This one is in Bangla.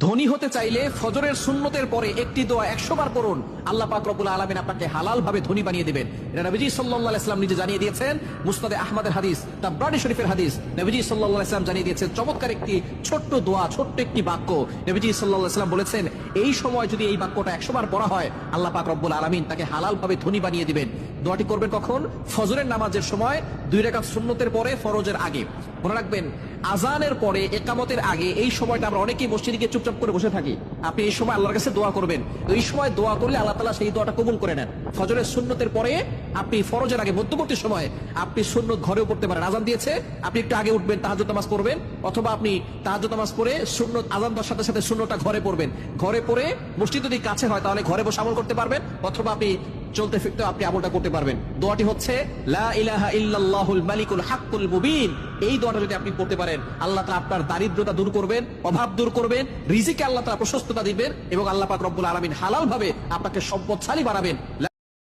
ধনী হতে চাইলে ফজরের সুন্নতের পরে একটি দোয়া একশো বার করুন আল্লাহ পাক রব্বুল আলমিন আপনাকে হালাল ভাবে ধনী বানিয়ে দেবেন। এটা নবীজি সাল্লাহ ইসলাম নিজে জানিয়ে দিয়েছেন, মুস্তাদে আহমদের হাদিস তা ব্রাডি শরীফের হাদিস। নবীজি সাল্লাহ ইসলাম জানিয়ে দিয়েছেন, চমৎকার একটি ছোট্ট দোয়া, ছোট্ট একটি বাক্য। নবীজি সাল্লাহ ইসলাম বলেছেন, এই সময় যদি এই বাক্যটা একশো বার পড়া হয়, আল্লাহ পাক রব্বুল আলমিন তাকে হালাল ভাবে ধনী বানিয়ে দিবেন। দোয়াটি করবেন কখন? ফজরের নামাজের সময়, দুই রেখা সুন্নতের পরে, ফরজের আগে। মনে রাখবেন, আজানের পরে, একামতের আগে, এই সময়টা আমরা অনেকেই মসজিদে গিয়ে চুপচাপ করে বসে থাকি। আপনি এই সময় আল্লাহর কাছে দোয়া করবেন। এই সময় দোয়া করলে আল্লাহ তালা সেই দোয়াটা কবুল করে নেন। ফজরের সুন্নতের পরে আপনি ফরজের আগে, মধ্যবর্তী সময় আপনি সুন্নত ঘরেও পড়তে পারেন। আজান দিয়েছে, আপনি একটু আগে উঠবেন তাহাজুদ নামাজ পড়বেন, অথবা আপনি তাহাজুদ নামাজ পড়ে সুন্নত, আজান দেওয়ার সাথে সাথে শূন্যটা ঘরে পড়বেন। ঘরে পড়ে মসজিদ যদি কাছে হয়, তাহলে ঘরে বসে আমল করতে পারবেন, অথবা আপনি চলতে ফিরতে আপনি আমলটা করতে পারবেন। দোয়াটি হচ্ছে এই দোয়াটা যদি আপনি পড়তে পারেন, আল্লাহ আপনার দারিদ্রতা দূর করবেন, অভাব দূর করবেন, রিজিকে আল্লাহ তাআলা প্রশস্ততা দিবেন এবং আল্লাহ পাক রব্বুল আলামিন হালাল ভাবে আপনাকে সম্পদশালী বানাবেন।